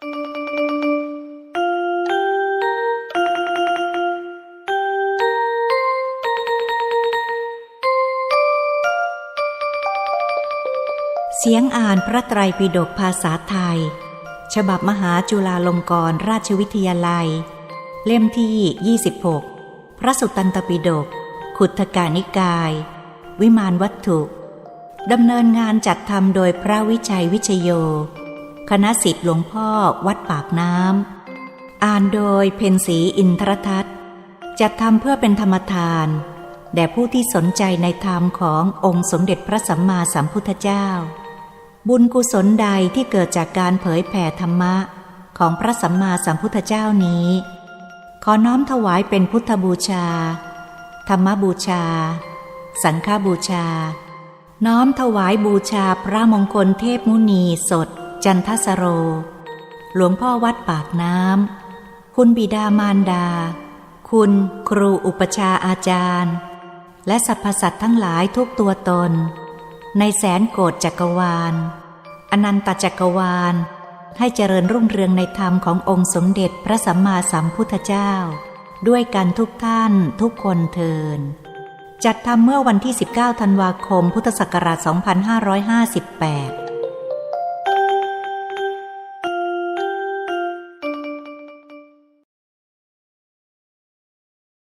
เสียงอ่านพระไตรปิฎกภาษาไทย ฉบับมหาจุฬาลงกรณราชวิทยาลัย เล่มที่ 26 พระสุตตันตปิฎกขุทกานิกาย วิมานวัตถุ ดำเนินงานจัดทำโดยพระวิชัยวิชโย คณะสิทธิ์หลวงพ่อวัดปากน้ำ อ่านโดยเพนสีอินทรทัศน์ จัดทำเพื่อเป็นธรรมทาน แด่ผู้ที่สนใจในธรรมขององค์สมเด็จพระสัมมาสัมพุทธเจ้า บุญกุศลใดที่เกิดจากการเผยแผ่ธรรมะของพระสัมมาสัมพุทธเจ้านี้ ขอน้อมถวายเป็นพุทธบูชา ธรรมบูชา สังฆบูชา น้อมถวายบูชาพระมงคลเทพมุนีสด จันทสโร หลวงพ่อวัดปากน้ำ คุณบิดามารดา คุณครูอุปชาอาจารย์ และสรรพสัตว์ทั้งหลายทุกตัวตน ในแสนโกฏจักรวาล อนันตจักรวาล ให้เจริญรุ่งเรืองในธรรมขององค์สมเด็จพระสัมมาสัมพุทธเจ้า ด้วยกันทุกท่านทุกคนเทินจัดทำเมื่อวันที่ 19 ธันวาคม พุทธศักราช 2558